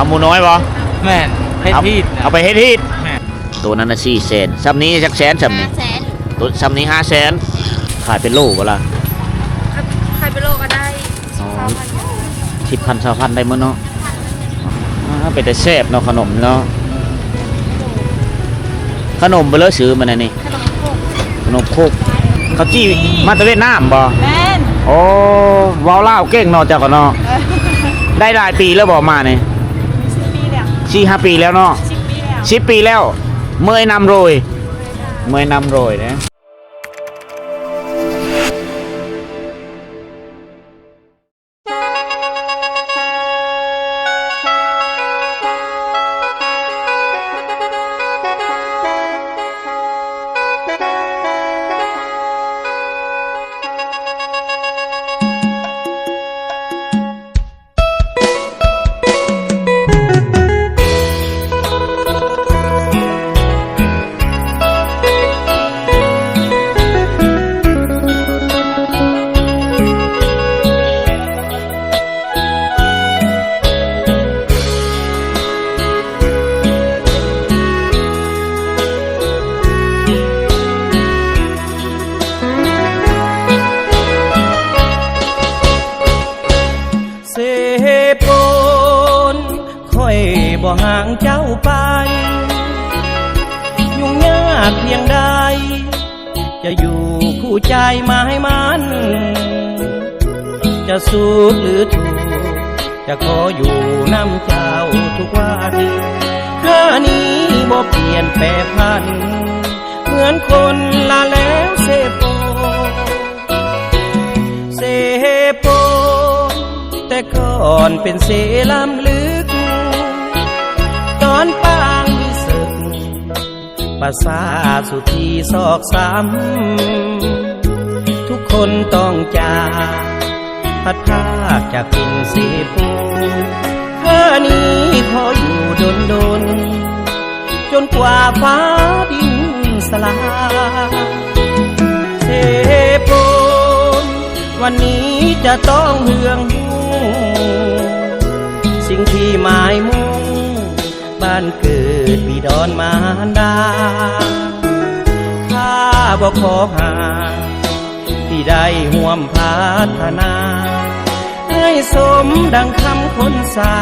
เอาหมูน้อยบ่แม่นให้เอาพีดเอาไปเฮ็ดฮีดแม่นตัวนั้นน่ะสี่แสนซ้ำนี้จักแสนซ้ำนี้ห้าแสนตัวซ้ำนี้ห้าแสนขายเป็นโลบ่ล่ะใครไปโลก็ได้อ๋อสามพันสิบพันสองพันได้มื้อเนาะอ่าเป็นแต่แซ่บเนาะขนมเนาะขนมเบลอซื้อมันอันนี่ขนมครกขนมโคกเขาจี้มาตะเวียดนามบ่แม่นโอ้เว้าวลาวเก่งเนาะเจ้าก็เนาะได้หลายปีแล้วบ่มานี่สิบปีแล้ว สี่ห้าปีแล้วเนาะสิบปีแล้ว สิบปีแล้ว เมื่อยนำโรย เมื่อยนำโรยนะากเพียงใด จะอยู่คู่ใจไม้มัน จะสุขหรือทุกข์จะขออยู่น้ำเจ้าทุกวันข้านี้บ่เปลี่ยนแปรพัน เหมือนคนลาแล้วเสปเสโป แต่ก่อนเป็นเสลำลึก ตอนปา ภาษาสุธีซอกซ้ำทุกคนต้องจากพัดพาจากกินเสโปนข้านี้ขออยู่ดนดนๆจนกว่าฟ้าดินสลายเสโปนวันนี้จะต้องเหืองหูสิ่งที่หมายมุ่งานเกิดบิดอนมารดา ข้าบอกขอหา ที่ได้ห่วมพัฒนา ให้สมดังคำคนสา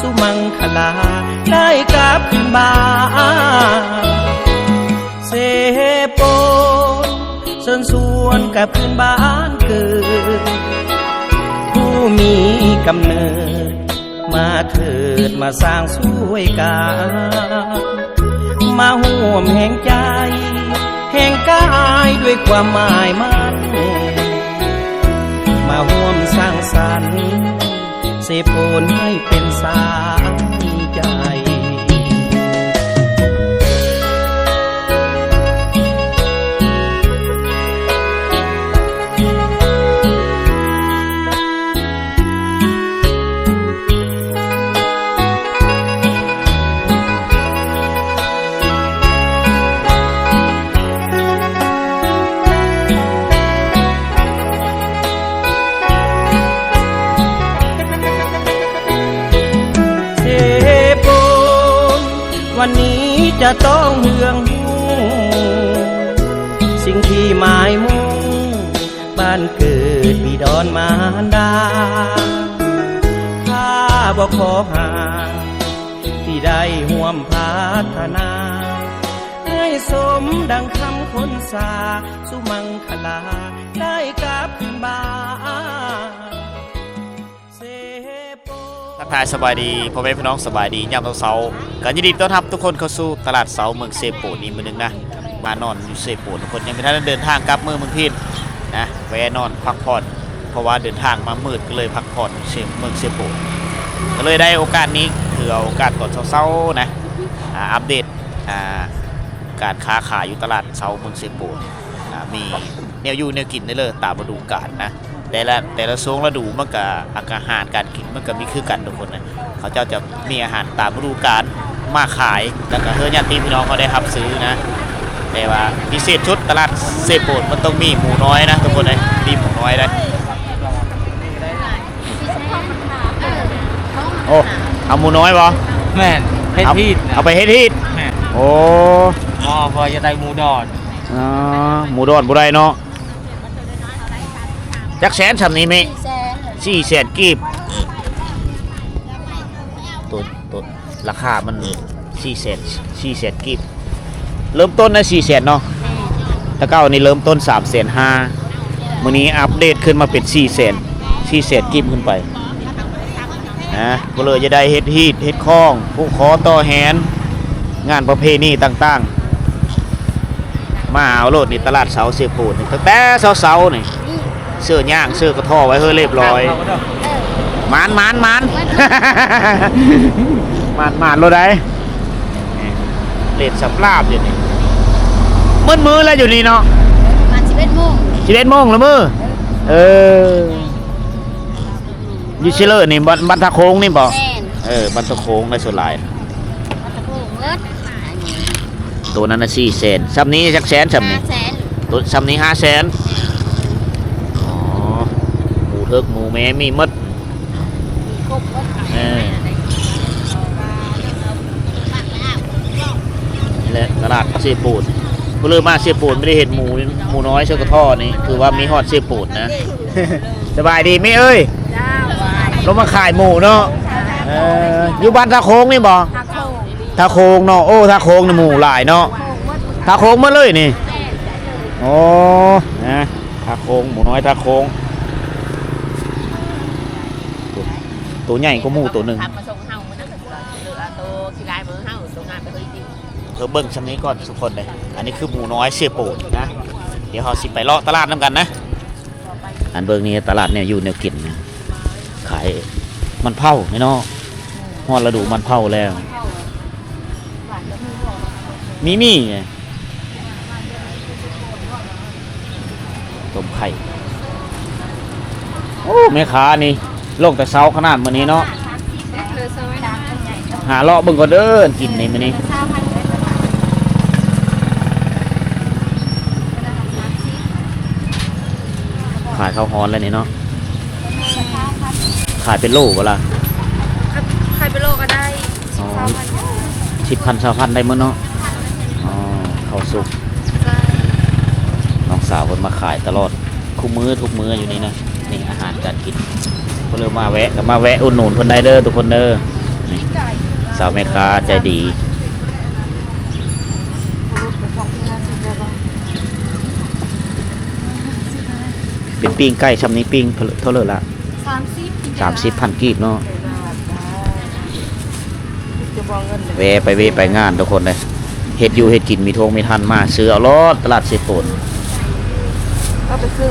สุมังคลา ได้กลับขึ้นบ้านเสโปนเชิญสวนกับพื้นบ้านเกิด ผู้มีกำเนิด มาเถิดมาสร้างสวยกามาห่วมแห่งใจ แห่งกายด้วยความหมายมั่นมาห่วมสร้างสรรค์เสโปนให้เป็นสาะต้องเหืองสิ่งที่หมายมุ่งบ้านเกิดบิดอนมารดาข้าบอกขอหาที่ได้ห่วมพัฒนา ให้สมดังคำคนสา สุมังคลา ได้กลับขึ้นบ้าน ทายสบายดีพ่อแม่พี่น้องสบายดียามเสาร์กันยินดีต้อนรับทุกคนเข้าสู่ตลาดเสาเมืองเซโปนี่มือหนึงนะมานอนอยู่เซโปทุกคนยังไม่ทันเดินทางกลับเมืองเมืองพีนนะแวะนอนพักผ่อนเพราะว่าเดินทางมามืดก็เลยพักผ่อนเซเมืองเซโปก็เลยได้โอกาสนี้คือเอาโอกาสตอนเช้าๆนะอัปเดตการค้าขายอยู่ตลาดเสาเมืองเซโปมีแนวอยู่แนวกินได้เลยตามฤดูกาลนะ แต่ละแต่ละช่วงฤดูมันก็อาหารการกินมันก็มีคือกันทุกคนนะเขาเจ้าจะมีอาหารตามฤดูกาลมาขายแล้วก็เฮือญาติพี่น้องเขาได้รับซื้อนะ แต่ว่าพิเศษชุดตลาดเซโปนมันต้องมีหมูน้อยนะทุกคนเลยมีหมูน้อยได้โอ้เอาหมูน้อยบ่แม่นเพชรเอาพีดเอาไปเฮ็ดฮีดแม่นโอ้อ๋อพอจะได้หมูดอดอ๋อหมูดอนบ่ได้เนาะ จักแสนสำนี้ไหมแซนสี่แสนกีบตัวตัวราคามันสี่แสนสี่แสนกีบเริ่มต้นนะสี่แสนเนาะถ้าเก้านี่เริ่มต้นสามแสนห้ามื้อนี้อัปเดตขึ้นมาเป็นสี่แสนสี่แสนกีบขึ้นไปนะก็เลยจะได้เฮ็ดฮีดเฮ็ดคล้องผู้ขอต่อแหน งานประเพณีต่างๆ มาเอาโลดนี่ตลาดเสาเสียปูนนี่ตั้งแต่เสาๆนี่ เสื้อย่างเสื้อกระท่อไว้เฮ้ยเรียบร้อยมานมานมานมานมานรถได้นี่เล่นสับลาบอยู่นี่มืดมือแล้วอยู่นี่เนาะมาสิบเอ็ดโมงสิเอ็ดโมงแล้วมือเอออยูชิเลอร์นี่บันบันทะโค้งนี่บอกแซนเออบันทะโค้งในส่วนหลายมาตะโกงเลิศอันนี้ตัวนั้นนะสี่แสนซับนี้จักแสนซับนี้ห้าแสนตัวซับนี้ห้าแสนอ๋อหมู เทิกหมูแม่มีหมดมีครบหมดเออนี่แหละตลาดเสียปูนก็เลยมาเสียปูนไม่ได้เห็นหมูหมูน้อยเชือกระท่อนี่คือว่ามีฮอดเสียปูนนะ สบายดีไหมเอ้ยเจ้าเรามาขายหมูเนาะเอออยู่บ้านท่าโค้งนี่บ่ตะโกงท่าโค้งเนาะโอ้ท่าโค้งนี่หมูหลายเนาะโกงหมดท่าโค้งมาเลยนี่โอ้นะท่าโค้งหมูน้อยท่าโค้งตัว ตัวใหญ่ก็หมูตัวหนึ่ง ทำมาส่งเฮามันนั่นก็เหลือตัวขี้ลายมือเฮาส่งงานไปเลยจริงเธอเบิ้งชั้นนี้ก่อนทุกคนเลย อันนี้คือหมูน้อยเสียโปดนะ เดี๋ยวเราสิไปเลาะตลาดน้ำกันนะ อันเบิ้งนี้ตลาดเนี่ยอยู่แนวกินนะขายมันเผาไม่เนาะฮอดฤดูมันเผาแล้ว มีมีไงต้มไข่ โอ้แม่ค้านี่โลกแต่เช้าขนาดมื้อนี้เนาะเลยสมัยนั้นใหญ่หาเลาะเบิ่งก็เดินกินในมื้อนี้เช้าพันเลยขายข้าวฮ้อนแล้วนี่เนาะขายเป็นโลบ่ล่ะใครไปโลก็ได้อ๋อเช้าพันสิบพันสามพันได้มื้อเนาะอ๋อข้าวสุกน้องสาวเพิ่นมาขายตลอดคุมื้อทุกมื้ออยู่นี่นะนี่อาหารการกิน ก็เลยมาแวะก็มาแวะอุดหนุนเพิ่นได้เด้อทุกคนเด้อนี่สาวแม่ค้าใจดีเป็นปิ้งไก่ชำนี้ปิ้งเท่าไหร่ละสามสิบสามสิบพันกีบเนาะจะบอกเงินเลยแวะไปเวะไปงานทุกคนเลยเห็ดอยู่เห็ดกินมีทงมีทันมาซื้อเอารถตลาดเซโปนก็ไปซื้อ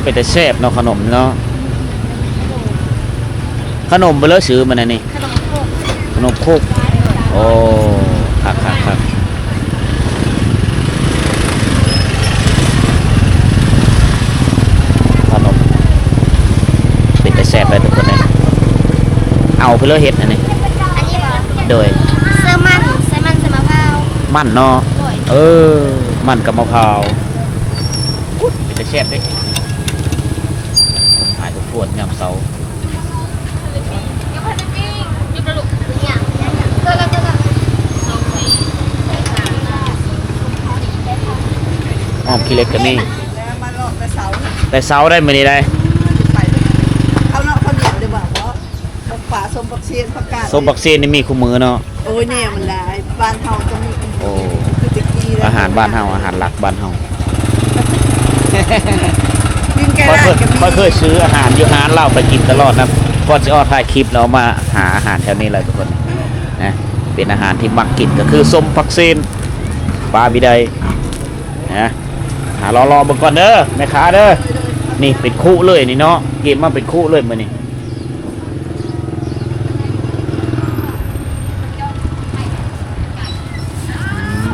อ่าเป็นแต่แซ่บเนาะขนมเนาะขนมไปเลยซื้อมันนะนี่ขนมโคกขนมโคกโอ้คักคักคักขนมเป็นแต่แซ่บเลยทุกคนเลยเอาไปเลยเห็ดอันนี้อันนี้เหรอโดยเสื้อมันใส่มันใส่มะพร้าวมันเนาะเออมันกับมะพร้าวเป็นแต่แซ่บเด้ขาย ทุกขวดยามเสาร์เนี่ยเกิดเกิดอ้อมขี้เล็กกันนี่แล้วมาลอกไปเสาแต่เสาร์ได้มื้อนี้ได้ ไปเอาเนาะเขาวเหนียวดีกว่าเพราะบกป่าสมบักเชียนประกาศส้มบักเซนนี่มีคู่มือเนาะ โอ้ยเนี่ยมันได้บ้านเฮาจะมีโอ้ คือตะกี้แล้วอาหารบ้านเฮาอาหารหลักบ้านเฮา กินแกค่อยได้เคยก็มีค่อยเคยซื้ออาหารอยู่ร้านเราไปกินตลอดนะก่อนจะออกถ่ายคลิปเรามาหาอาหารแถวนี้เลยทุกคนนะเป็นอาหารที่มักกินก็คือส้มผักเซนปลาบิไดนะหารอรอๆเบิ่งก่อนเด้อแม่ค้าเด้อนี่เป็นคู่เลยนี่เนาะเกมมาเป็นคู่เลยมื้อนี้อื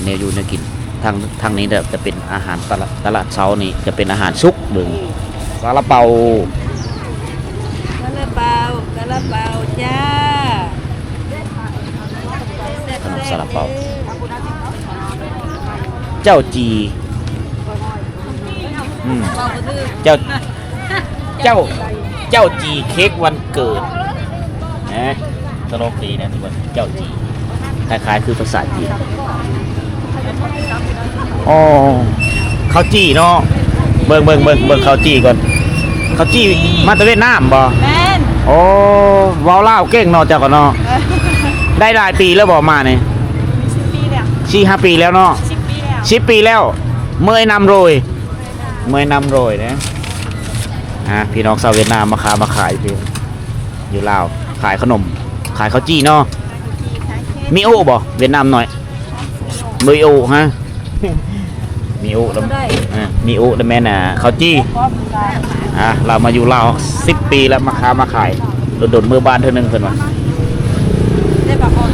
ม อาหารเนี่ยอยู่เนี่ยกินทางทางนี้เนี่ยจะเป็นอาหารตลาดตลาดเช้านี่จะเป็นอาหารซุกเบิ่งซาลาเปากระเป๋ากระเป๋าจ้าขนมซาลาเปาเจ้าจีอืมเจ้าเจ้าเจ้าจีเค้กวันเกิดนะตลกดีนะทุกคนเจ้าจีคล้ายๆคือภาษาจีน อ๋อข้าวจี้เนาะเบิ่งเบิ่งเบิ่งเบิ่งข้าวจี้ก่อนข้าวจี้มาจากเวียดนามบ่แม่นโอ้เว้าเล่าวเก่งเนาะเจ้าก็เนาะได้หลายปีแล้วบ่มาเนี่ยปีแล้วสี่ห้าปีแล้วเนาะสิบปีแล้วสิบปีแล้ว เมยนำโรย เมยนำโรยนะฮะพี่น้องชาวเวียดนามมาค้ามาขายพี่อยู่ลาวขายขนม ขายข้าวจี้เนาะมีโอ้บ่เวียดนามหน่อย มีโอ้ฮะ มีโอ้แล้วอะมีโอ้แล้วแม่น่ะข้าวจี้อะเรามาอยู่ลาวสิบปีแล้วมาค้ามาขายโดดๆมือบ้านเท่านึงเพิ่นว่าได้ปะอ่อน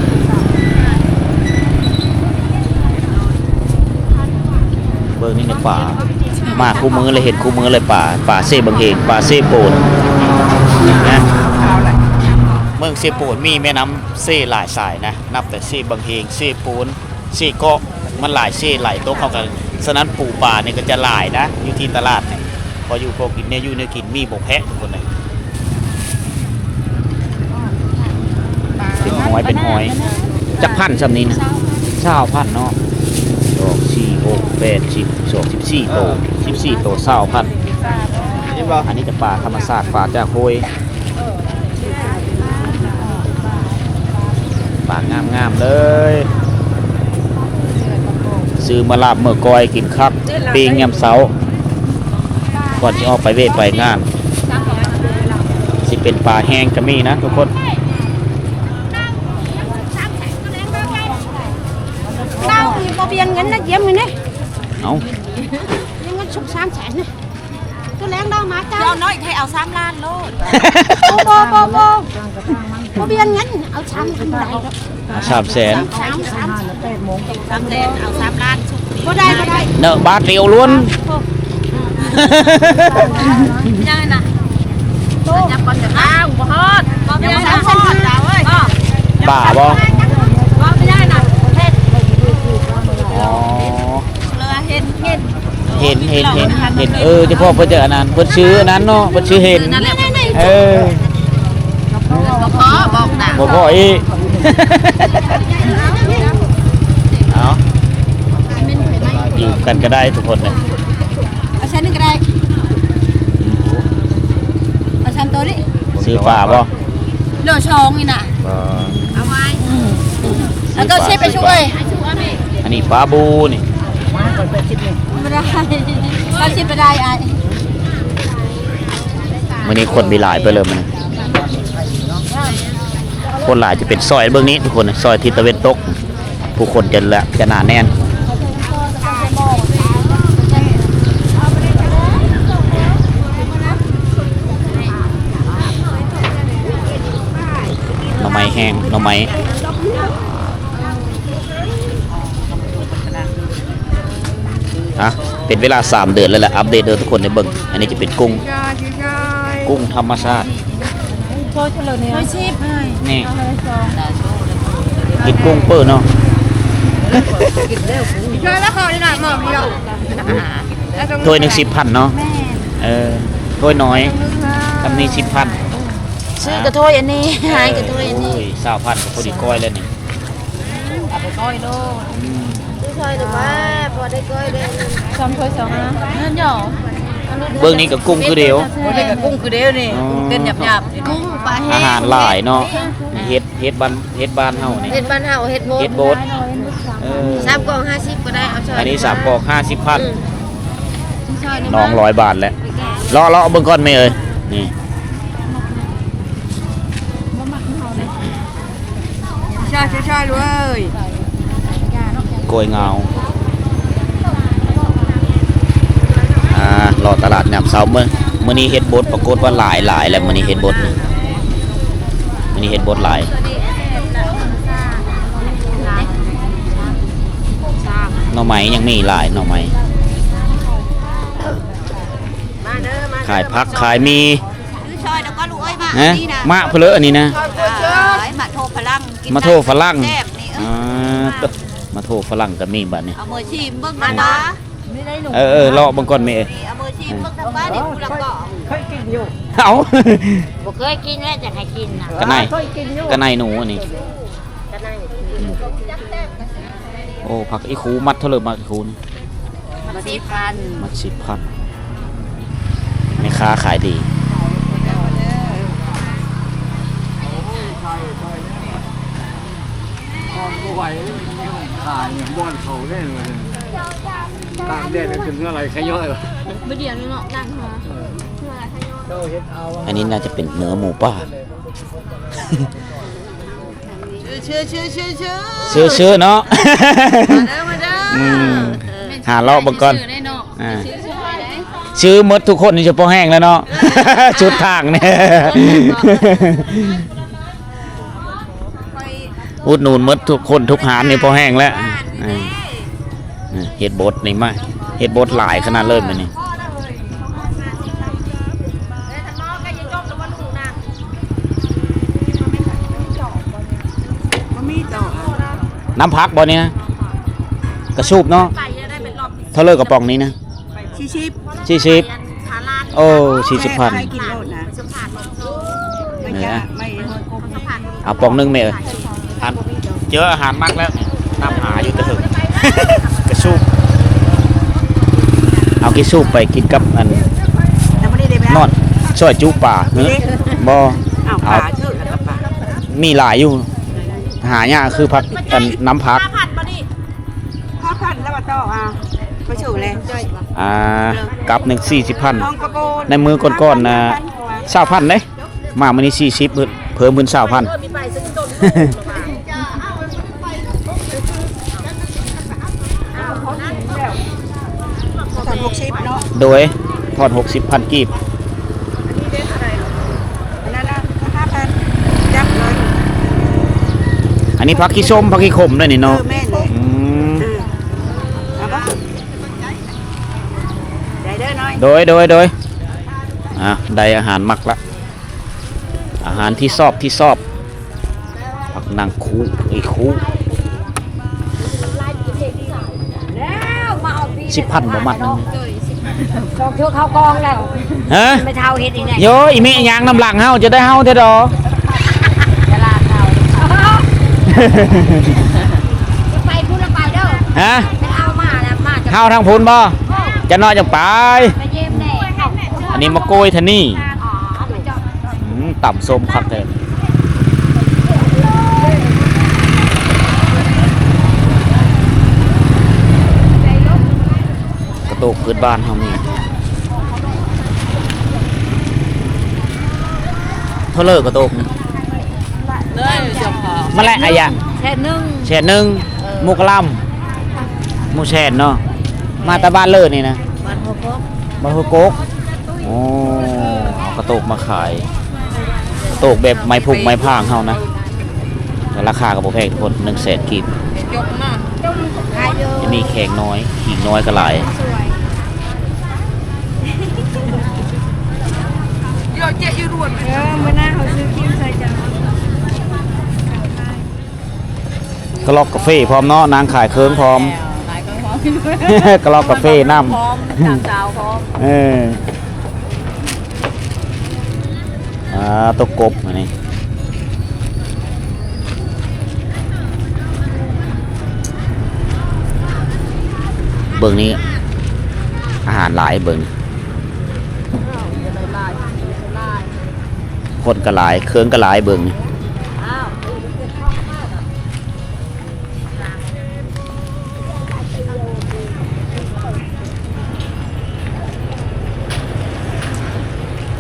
เบิ่งนี่ในป่า มาคู่มือเลยเห็นคู่มือเลยป่า ป่าเซบังเฮงป่าเซโปนนะเมืองเซโปนมีแม่น้ำเซหลายสายนะ นับแต่เซบังเฮงเซโปน เซเกาะมันหลายเซหลายโต๊ะเข้ากันฉะนั้นปูป่าเนี่ยก็จะหลายนะ อยู่ที่ตลาดเนี่ยพออยู่พอกินเนี่ยอยู่เนี่ยกินมีบกแพะทุกคนเลยเป็นหอยเป็นหอยจักพันสำนี้นะเช้าพันเนาะสองสี่หกแปดสิบสองสิบสี่โตสิบสี่โตเศร้าพันอันนี้จะป่าธรรมศาสตร์ป่าจากโคยป่างามงามๆเลย ซื้อมาลาบเมื่อกอยกินครับปีงยำเสาก่อนที่ออกไปเวทไปงาน สิเป็นป่าแห้งก็มีนะทุกคน Đâu thì có biên ngắn nó kiếm mình đấy เอา Nhưng nó sụp sam chảy này Tôi lén đâu mà เรา cao น้อยให้เอาซ้ำล้านโลด Bô bô bô bô Có biên ngắn Áo sam không lại đâu สาม แสน Sam sam ซ้ำเด่นเอาซ้ำล้านชุบ Vô đây vô đây เนอะบาทเดียวล้วนยังไงนะยับก่อนจะอ้าวบ่ฮอดบ่ยังซ้ำซ้ำดาเอ้ยป่าบ่บ่ไม่ได้นะเฮ็ดอ๋อเห็นเห็นเห็นเห็นเห็นเห็นเออเฉพาะเพิ่นจออันนั้นเพิ่นซื้ออันนั้นเนาะเพิ่นซื้อเห็นเออบ่พอบอกนะบ่พออีก เอาอยู่กันก็ได้ทุกคนเลย Ở sen cái đây Ở sen tôi đi ซื้อป่าบ่ Lửa sòng này nè บ่เอาไว้ Ở tôi xếp ไปช่วยอันนี้ปลาบูนี่ไม่ได้เราชิมไม่ได้ไอ้มื้อนี้คนมีหลายไปเลยมัน คนหลายจะเป็นซอยเบื้องนี้ทุกคนซอยทิศตะเวนตก ผู้คนจะละจะหนาแน่นหน่อไม้แห้งหน่อไม้ฮะเป็นเวลา 3 เดือนแล้วแหละอัปเดตเด้อทุกคนในเบิ่งอันนี้จะเป็นกุ้ง กุ้งธรรมชาติ ช่วยชิมนี่กินกุ้งเปิ้ลเนาะช่วยแล้วเขาได้หน่อยหมอมีหรอกถ้วยหนึ่งสิบพันเนาะเออถ้วยน้อยทำนี้สิบพันซื้อกระโถยอันนี้หายกระโถยอันนี้โอ้ยสาวพันกับพอดีก้อยแล้วนี่เอาไปก้อยโลดอืมช่วยหรือว่าพอได้ก้อยได้สองถ้วยสองนะเงินหยอ เบื้องนี้กับกุ้งคือเดียวบ่ได้กับกุ้งคือเดียวนี่อ๋อเป็นหยาบๆนี่กุ้งปลาแห้งอาหารหลายเนาะเฮ็ดเฮ็ดบ้านเฮ็ดบ้านเฮานี่เห็ดบ้านเฮาเห็ดโบเฮ็ดโบสเออสามกล่องห้าสิบก็ได้เอาช่วยอันนี้สามกอกห้าสิบพันช่วยหนึ่งน้องร้อยบาทแล้วรอรอเอาเบิ่งก่อนไหมเอ่ยนี่ใช่ใช่ๆๆด้วยกล้วยเงา อ่อตลาดยามเช้ามื้อมื้อนี้เฮ็ดบสปรากฏว่าหลายหลายแล้วมื้อนี้เฮ็ดบสนี่มื้อนี้เฮ็ดบสหลายหน่อไม้ยังมีหลายหน่อไม้ขายพักขายมีฮะนี่นะมะเพลออันนี้นะมาโทฝรพลังมาโทฝรั่งมาโทฝรั่งก็มีบัดนี้เอามือชิมเบิ่งนะนะ ไม่ได้หนูเออเออเลาะเบังก่อนแม่เอ้ยเอามือชิมเบิ่งทางบ้านนี่กูละก็เอ้าบ่เคยกินแล้วจะให้กินน่ะกระไนกระไนหนูอันนี้โอ้ผักอีคูมัดเท่าเลยมัดอีคูนี่มาสิพันมัดสิบพันแม่ค้าขายดีไหวขายบอนเขาได้เลย ตามแดดถึงอะไรขย่อยบ่เดี๋ยวนี้เนาะดังมาอันนี้น่าจะเป็นเนื้อหมูป่าเชื่อเชื่อเชื่อเชื่อชื่อชื่อเนาะมาเด้อมาเด้ออืมหาเลาะเบังก่อนชื่อได้เนาะอ่าชื่อชื่อได้ชื่อหมดทุกคนนี่เฉพาะแห้งแล้วเนาะชุดทางเนี่ยอุดหนุนหมดทุกคนทุกหารนี่พอแห้งแล้วอ่าอ่า เห็ดบดนี่มาเห็ดบดหลายขนาดเริ่มเลยนี่น้ำพักบ่นี่นะกระชูบเนาะไปได้เป็นรอบเท่าเลิกกระป๋องนี้นะชิชิบสี่สิบขาลาดโอ้สี่สิบพันกินโลดนะสัมผัสเนี่ยไม่เฮยกบสัมผัสเอาปองหนึงไหมเอ่ยทานเจออาหารมากแล้วน้ำหาอยู่แตะหึงกระชูบ เอากิสูบไปกินกับอันนอนช่วยจูป่าเฮ้ยบอเอามีหลายอยู่ หายากคือพักอันน้ำพัก ผัดบ่ดิพ่อพันแล้วมาต่ออะมาสู่เลยจ้อยอ่ากับหนึ่งสี่สิบพัน น้องกระโบนในมือก่อนๆนะสาวพันเลยมามันนี้สี่สิบเพิ่มเป็นสาวพันมีไปซึ่งต้น สามหกสิบเนาะ โดยทอดหกสิบพันกีบอันนั้นละห้าพันยับเลยอันนี้พักขี้ส้มพักขี้ขมด้วยนี่เอเนาะอแม่เลยอืมเออเอาปะได้เด้อน้อยโดยโดยโดยอะได้อาหารมักละ อาหารที่ชอบที่ชอบผักนางคูไอ้คูแล้วมาเอาปีสิบพันบ่มัดหนึง สองเทือกเข้ากองแล้วฮะไม่เท่าเฮ็ดอีกไงโยอีเมยางน้ำหลังเฮาจะได้เฮาเด้อดอตลาดเราไปพูดแล้วไปเด้อฮะไม่เอามาแล้วมาจะเฮาทางพูนบ่จะน้อยจังไปไปเยี่ยมแน่อันนี้มะโกยทะนี่อ๋อไปจอดอืมต่ำส้มครับเด้ก ระโตกพื้นบ้านเฮามีเท่าเลิกกระโตกนี่เลยเจ้าของมาแหละอะยังแค่นึ่งแชนหนึ่งหมูกะหลำหมูแชนเนาะมาแตาบ้านเลิศนี่นะมันพบบ้านหัวโกกโอ้เอากระโตกมาขายกระโตกแบบไม้พุกไม้พางเฮานะแต่ราคากับโบแพงทุกคนหนึ่งแสนกีบยกมาขายเด้อจะมีแขงน้อยขิงน้อยก็หลายโย เจ๊ยูรวนเออมื่อหน้าเขาซื้อคิมใส่จังกระลอกกาแฟพร้อมเนาะนางขายเคิงพร้อม หลายก็พร้อมกระลอกกาแฟน้พร้อมจางสาวพร้อมำเอออ่าตกกบอันนี้เบิ่งนี้ อาหารหลายเบิ่ง คนก็หลาย เครื่องก็หลายเบิง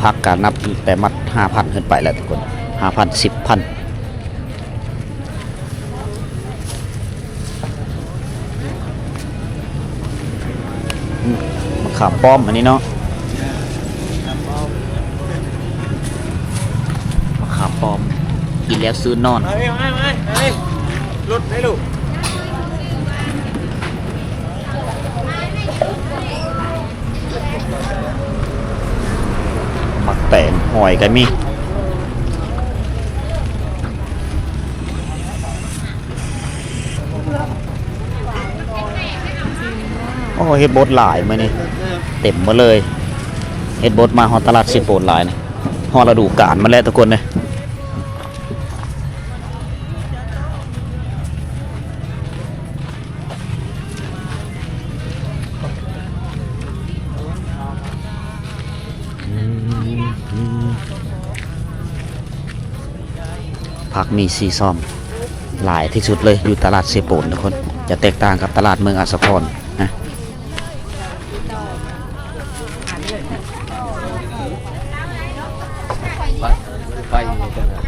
พักการนับแต่มัดห้าพันขึ้นไปแล้วทุกคนห้าพันสิบพันมะขามป้อมอันนี้เนาะ อยากซื้อนอนไปไปไปไปมามรถให้ลูกมักแตงหอยกันมีโอ้เฮ็ดบดหลายมานี่เต็มมาเลยเฮ็ดบดมาฮอตลาดสิบโปดหลายนี่ฮอระดูการมาแล้วทุกคนเนี่ย ผักมีซีซอม หลายที่สุดเลยอยู่ตลาดเซโปนทุกคน จะแตกต่างกับตลาดเมืองอาสพรนะ ไปไปกันนะ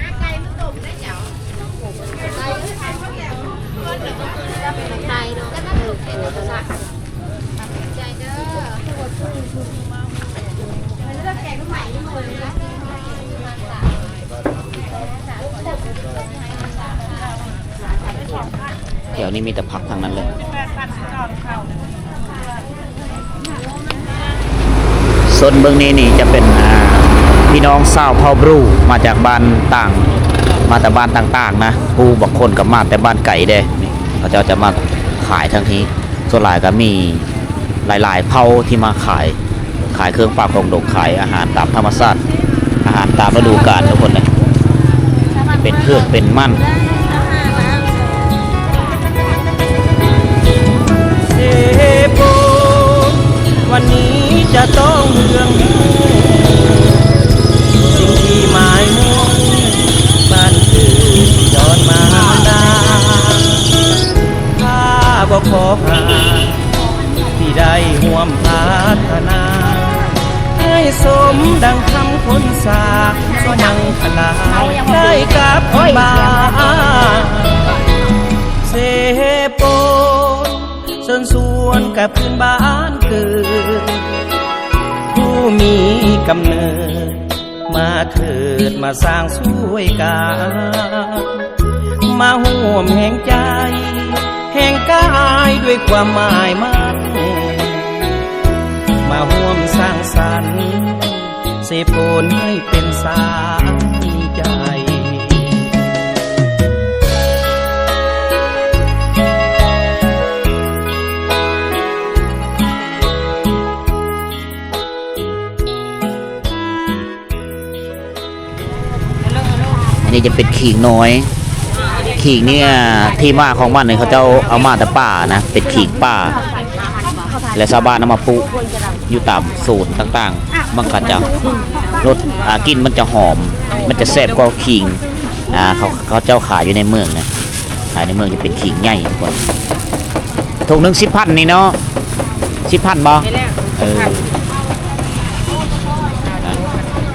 แถวนี้มีแต่ผักทางนั้นเลย ส่วนเบื้องนี้นี่จะเป็นพี่น้องสาเผ่าบรูมาจากบ้านต่าง มาแต่บ้านต่างๆ นะผู้บางคนกับมาแต่บ้านไก่เด้เขาจะจะมาขายทั้งทีส่วนหลายก็มีหลายๆเผาที่มาขายขายเครื่องปราบของดงขายอาหารตามธรรมชาติอาหารตามฤดูกาลทุกคนเลยเป็นเพื่อเป็นมั่นวันนี้จะต้อง รื่องสิ่งที่หมายมุ่งบ้นคือย้อนมาดาถ้าบ่ขอหาที่ได้ห่วมพัฒนา ให้สมดังคำคนสาสมังคลาได้กับคนบาเสโปนเชิญสวนกับพื้นบ้านเกิด มีกำเนิด มาเถิดมาสร้างสวยกา มาห่วมแห่งใจ แห่งกายด้วยความหมายมั่นมาห่วมสร้างสรรค์เสโปนให้เป็นสาย นนี้จะเป็นขิงน้อย ขิงเนี่ยที่มาของมันเนี่ยเขาจะเอาเอามาแต่ป่านะเป็นขิงป่า และชาวบ้านเอามาปลูกอยู่ตามสูตรต่างๆ มันก็จะรสกินมันจะหอม มันจะแซ่บกว่าขิงอ่าเขาเขาเจ้าขายอยู่ในเมืองนะขายในเมืองจะเป็นขิงใหญ่ทุกคนถุงหนึ่งสิบพันนี่เนาะสิบพันบ่เออ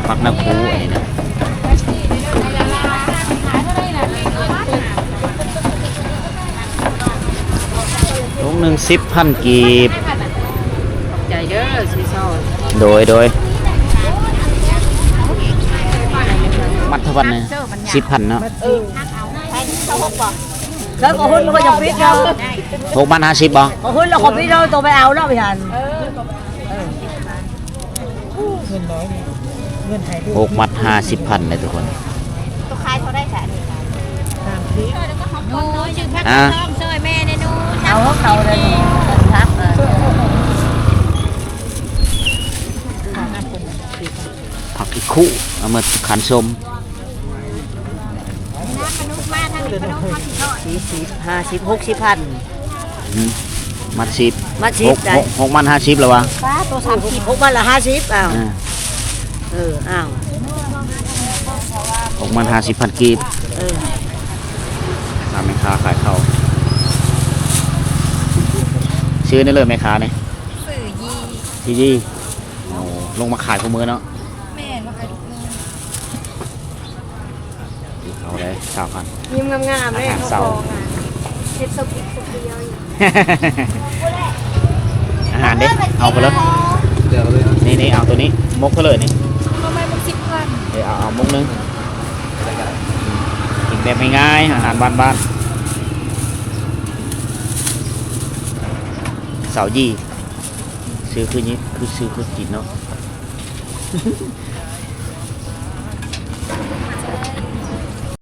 พักน้ำคูอันนี้นะ หนึ่งสิบพันกีบ ใจเด้อสีซอโดยโดยมัดเท่าวันเนี่ยสิบพันเนาะแล้วก็หุ้นก็จะพิษเราหกพันห้าสิบบ่ก็หุ้นเราก็พิษเราตัวไปเอาแล้วพี่ฮันหกมัดห้าสิบพันเลยทุกคนตัวขายเท่าได้แสน หนูชื่อพักอะน้องช่วยแม่ในหนูเอาเขาเลยทักเลยผักอีกคู่เอามาขันชมสี่สิบห้าสิบหกสิบพันมัดสิบมัดสิบหกหกหกมันห้าสิบแล้ววะป้าตัวสามสิบหกพันละห้าสิบอ้าวอ่าเอออ้าวหกมันห้าสิบพันกีบ เออตามแม่ค้าขายเขาชื่อนี่เลยแม่ค้าเนี่ยสื่อยีจีจีโอ้ลงมาขายข้อมือเนาะแม่มาขายทุกมือเอาเลยสาวพัน ยิ้มงามๆเลยอาหารเขาเสาฟองอะเฮ็ดสปิกสปิเยอะอยู่อาหารเด็เอาไปเลยเดี๋ยวเลยนะนี่นี่เอาตัวนี้มกไปเลยนี่ทำไมมันสิบพันเดี๋ยวเอาเอามกนึงกิน แบบง่ายๆอาหารบ้านๆเสายี่ซื้อคือนี้คือซื้อคือกินเนาะ